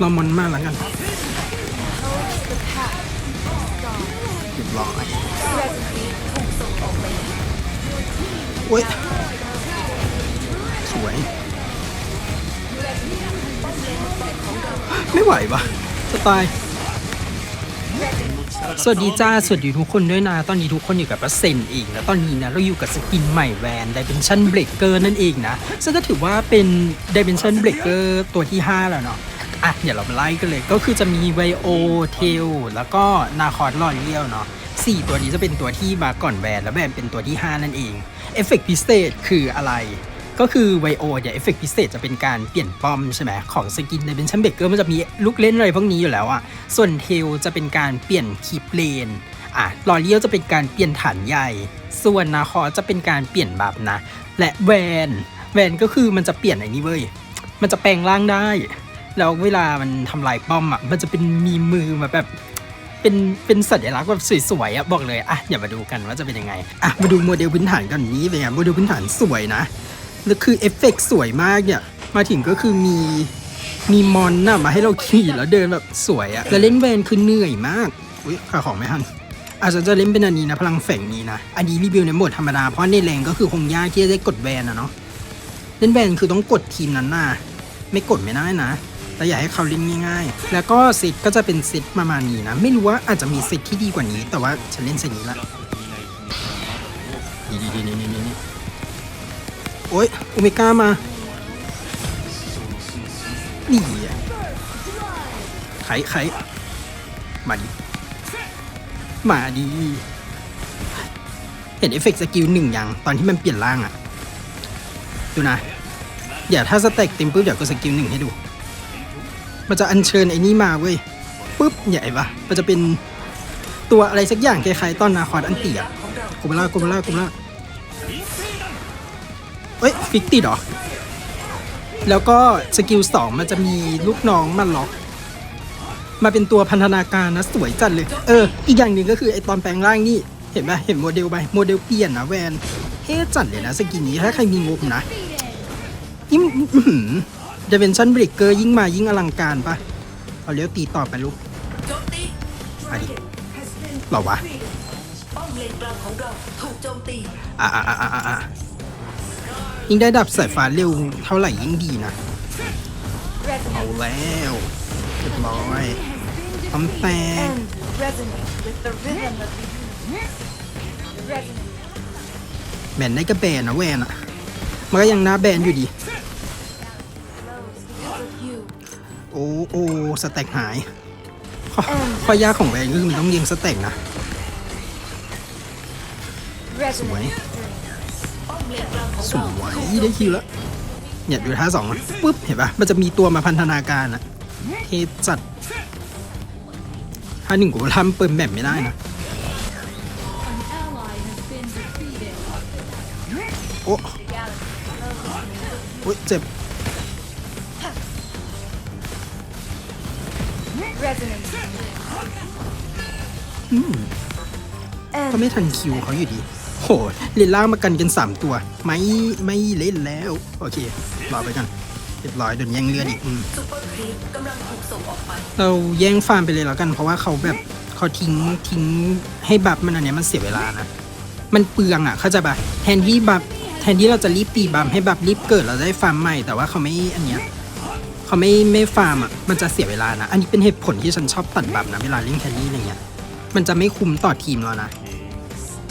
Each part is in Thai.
รอมอนมากแล้วกันเรียบร้อยโอ้ยสวย ไม่ไหวปะสไตล์ สวัสดีจ้า สวัสดีทุกคนด้วยนะ ตอนนี้ทุกคนอยู่กับเปอร์เซนต์อีกนะ ตอนนี้นะ เราอยู่กับสกินใหม่แวนดิเ e นชันเบรกเกอร์นั่นเองนะ ซึ่งก็ถือว่าเป็นไดิเ e นชันเบรกเกอร์ตัวที่ 5 แล้วเนาะอะเดี๋ยวเรามาไล่กันเลยก็คือจะมีไวโอเทลแล้วก็นาคอร์ลอนเลียวเนาะสี่ตัวนี้จะเป็นตัวที่มาก่อนแวนแล้วแวนเป็นตัวที่ 5 นั่นเองเอฟเฟกต์พิเศษคืออะไร ก็คือไวโอเนี่ยเอฟเฟกพิเศษจะเป็นการเปลี่ยนป้อมใช่ไหมของสกินในเบนชันเบเกอร์มันจะมีลูกเล่นอะไรพวกนี้อยู่แล้วอะส่วนเทลจะเป็นการเปลี่ยนคีปเลนอะลอเลียวจะเป็นการเปลี่ยนฐานใหญ่ ส่วนนาคอจะเป็นการเปลี่ยนบัฟนะ และแวนแวนก็คือมันจะเปลี่ยนไอ้นี่เว้ยมันจะแปลงร่างได้ แล้วเวลามันทำลายป้อมอะมันจะเป็นมีมือมาแบบเป็นเป็นสัญลักษณ์แบบสวยๆอะบอกเลยอะอย่ามาดูกันว่าจะเป็นยังไงอะมาดูโมเดลพื้นฐานกันนี้เป็นไงโมเดลพื้นฐานสวยนะ แล้วคือเอฟเฟกต์สวยมากเนี่ย มาถึงก็คือมีมีมอนน่ะมาให้เราขี่แล้วเดินแบบสวยอะแล้วเล่นแวนคือเหนื่อยมาก อุ้ยขายของไม่ทันอาจจะจะเล่นเป็นอันนี้นะพลังแฝงนี้นะ อันนี้รีวิวในโหมดธรรมดา เพราะในแรงก็คือคงยากที่จะได้กดแวนอะเนาะ เล่นแวนคือต้องกดทีมนั้นน่ะ ไม่กดไม่ได้นะแต่อยากให้เขาเล่นง่ายๆ แล้วก็เซตก็จะเป็นเซตประมาณนี้นะ ไม่รู้ว่าอาจจะมีเซตที่ดีกว่านี้ แต่ว่าฉันเล่นเซตนี้ละนี่นี่นี่นี่นี่ โอ้ยโอเมก้ามา นี่อะไขไขมาดิ มาดีเห็นเอฟเฟกต์สกิลหนึ่งอย่างตอนที่มันเปลี่ยนร่างอะดูนะเดี๋ยวถ้าสเต็กเต็มปุ๊บเดี๋ยวก็สกิลหนึ่งให้ดู มันจะอัญเชิญไอ้นี่มาเว้ยปุ๊บใหญ่ปะมันจะเป็นตัวอะไรสักอย่างคล้ายๆตอนนาคอดอันเตียกุมล่ากุมล่ากุมล่า เอ้ยฟิกติดเหรอ แล้วก็สกิลสองมันจะมีลูกน้องมันล็อก มาเป็นตัวพันธนาการนะสวยจัดเลย เออ อีกอย่างหนึ่งก็คือไอตอนแปลงร่างนี่ เห็นไหมเห็นโมเดลไปโมเดลเปลี่ยนนะแวนเท่จัดเลยนะสกินนี้ถ้าใครมีงบนะยิ่งเดเวนชั่นเบรกเกอร์ยิ่งมายิ่งอลังการปะเอาเลี้ยวตีต่อไปลูกโจมตีมาดิหรอวะป้อมเลนกลางของเราถูกโจมตีอะอะอะอะอะ ยิ่งได้ดับสายฟ้าเร็วเท่าไหร่ยิ่งดีนะ เอาแล้วเรียบร้อยทำแตก แบนได้ก็แบนนะแวนอะมันก็ยังหน้าแบนอยู่ดี โอ้โอ้สแต็กหายข้อข้อยากของแวนก็คือมันต้องเรียงสแต็กนะ Resonate. ป้อ สเราวยได้คิวแล้วเนี่ยดูท่าสองอะปุ๊บเห็นปะมันจะมีตัวมาพันธนาการอะเทจัดถ้าหนึ่งกูทำเปิมแบบไม่ได้นะโอ้โอ้ยเจ็บ Resonate. อืมก็ And ไม่ทันคิวเขาอยู่ดี โหเล่นล่างมากันกัน 3 ตัว ไม่ไม่เล่นแล้ว โอเครอไปกันเรียบร้อยโดนแย่งเลือดอีกเราแย่งฟาร์มไปเลยแล้วกัน เพราะว่าเขาแบบเขาทิ้งทิ้งให้บัฟมันอันเนี้ยมันเสียเวลานะมันเปลืองอะเข้าใจปะแทนที่บัฟแทนที่เราจะรีบตีบัฟให้บัฟรีบเกิดเราได้ฟาร์มใหม่แต่ว่าเขาไม่อันเนี้ยเขาไม่ไม่ฟาร์มอะมันจะเสียเวลานะ อันนี้เป็นเหตุผลที่ฉันชอบตัดบัฟนะเวลาเล่นแครี่อะไรเงี้ยมันจะไม่คุ้มต่อทีมเรานะ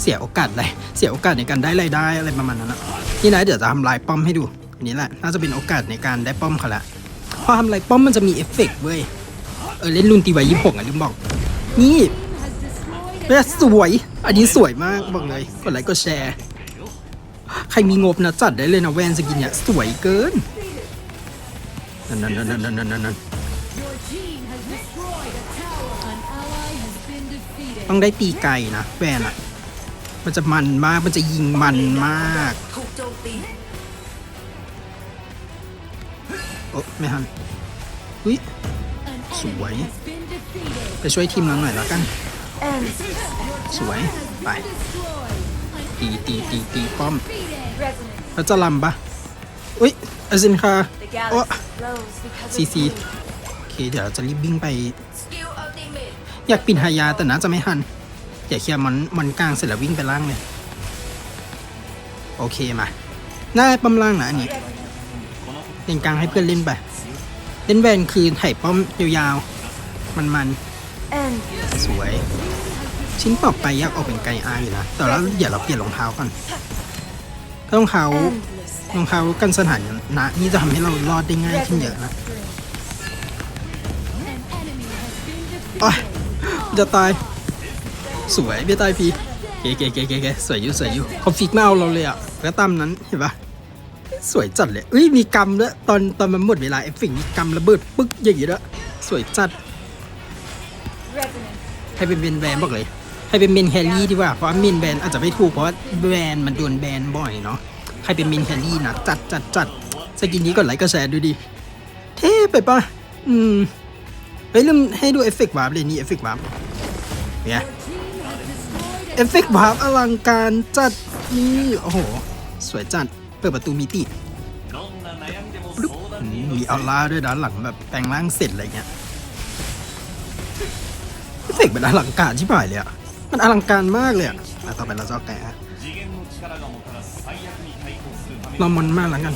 เสียโอกาสเลยเสียโอกาสในการได้รายได้อะไรประมาณนั้นนะนี่นะเดี๋ยวจะทำลายป้อมให้ดูนนี้แหละน่าจะเป็นโอกาสในการได้ป้อมเขาละพอทำลายป้อมมันจะมีเอฟเฟกต์เว้ยเออเล่นรุนตีไว้ยี่หกอะลืมบอก นี่เนี่ยสวย อันนี้สวยมากบอกเลยกดไลค์กดแชร์ ใครมีงบนะจัดได้เลยนะแวนสกินเนี่ยสวยเกินนั่นนั่นนั่นนั่นนั่นนั่นต้องได้ตีไกลนะแวนอะ มันจะมันมาก มันจะยิงมันมากโอ้ไม่ทันอุ้ย An Sủi. enemy has been defeated. ไปช่วยทีมเราหน่อยแล้วกัน สวย ไป ตีตีตีตีป้อม Defeated. resonate. แล้วจะลำปะอุ้ยอาซินคา The Oh. galaxy flows because CC. of you. เค เดี๋ยวเราจะรีบวิ่งไป อยากปินหายาแต่น่าจะไม่ทัน เดี๋ยวเคลียร์มันมันกลางเสร็จแล้ววิ่งไปล่างเลย โอเคมาหน้าปั๊มล่างนะอันนี้เล่นกลางให้เพื่อนเล่นไปเล่นแวนคือไถ่ป้อมยาวๆ มัน And ๆสวย ชิ้นต่อไปอยากออกเป็นไกอาอยู่นะแต่แล้วเดี๋ยวเราเปลี่ยนรองเท้าก่อนถ้ารองเท้า endless รองเท้ากันสถานนะนี่จะทำให้เรารอดได้ง่ายขึ้นเยอะนะ An enemy has been defeated. โอ้ยจะตาย สวยเบี้ยตายพีเก๋เก๋เก๋เก๋เก๋สวยอยู่สวยอยู่เขาฟิกมาเอาเราเลยอะแล้วตามนั้นเห็นปะสวยจัดเลยเอ้ยมีกำด้วยตอนตอนมันหมดเวลาเอฟเฟกต์มีกำระเบิดปึ๊กอย่างงี้ด้วยสวยจัด ให้เป็นเบนแบนบอกเลย ให้เป็นเมนแฮร์รี่ดีกว่า เพราะเมนแบนอาจจะไม่ถูกเพราะว่าแบนมันโดนแบนบ่อยเนาะใครเป็นเมนแฮร์รี่นะจัดจัดจัดสกินนี้ก่อนไลค์ก็แชร์ดูดิเท่ไปปะอืมเฮ้ยลืมให้ดูเอฟเฟกต์วาร์ปเลยนี่เอฟเฟกต์วาร์ปเนี่ย เอฟเฟกต์วาร์ปอลังการจัดนี่โอ้โห สวยจัด เปิดประตูมิติปึ๊บมีออร่าด้วยด้านหลังแบบแปลงร่างเสร็จอะไรเงี้ยเอฟเฟกต์มันอลังการชิบหายเลยอะมันอลังการมากเลยอะอะต่อไปเราจะแกะเรามันมากแล้วกัน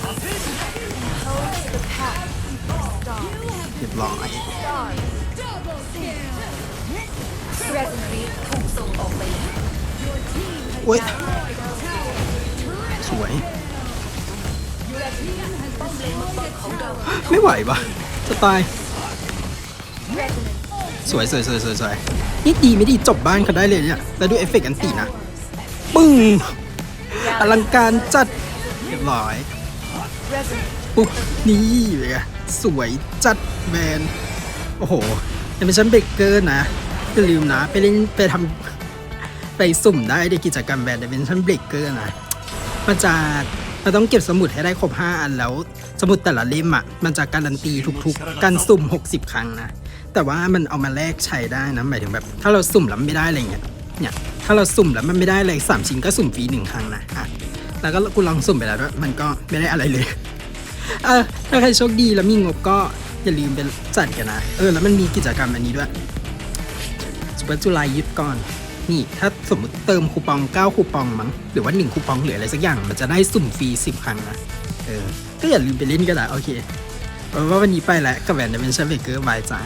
เรียบร้อย โอ้ยสวย ไม่ไหวปะจะตาย สวยสวยสวยสวยสวยนี่ดีไม่ดีจบบ้านเขาได้เลยเนี่ย แล้วดูเอฟเฟกต์อันตีนะ ปึ้ง อลังการจัดเรียบร้อยปุ๊บนี่เลยอะสวยจัดแมนโอ้โหยังเป็นชั้นเบรกเกอร์นะอย่าลืมนะ ไปเล่นไปทำ ไปสุ่มได้ในกิจกรรมแบนด์เป็นชั้นบรกเกอร์นะมันจะมันต้องเก็บสมุดให้ได้ครบ 5 อันแล้ว สมุดแต่ละเล่มอะ มันจะการันตีทุกๆ การสุ่ม 60 ครั้งนะ แต่ว่ามันเอามาแลกใช้ได้นะหมายถึงแบบ ถ้าเราสุ่มแล้วไม่ได้อะไรเงี้ยเนี่ยถ้าเราสุ่มแล้วมันไม่ได้เลยสามชิ้นก็สุ่มฟรีหนึ่งครั้งนะอะแล้วก็กูลองสุ่มไปแล้วด้วยมันก็ไม่ได้อะไรเลยเออถ้าใครโชคดีแล้วมีงบก็อย่าลืมไปจัดกันนะ เออแล้วมันมีกิจกรรมอันนี้ด้วยสุปจุลายยึดก่อน นี่ถ้าสมมติเติมคูปอง 9 คูปองมั้งหรือว่า 1 คูปองหรืออะไรสักอย่าง มันจะได้สุ่มฟรี 10 ครั้งนะเออก็อย่าลืมไปเล่นกันนะโอเคว่าวันนี้ไปแล้วกับแวนเดเวนชั่นเบเกอร์บายจ้า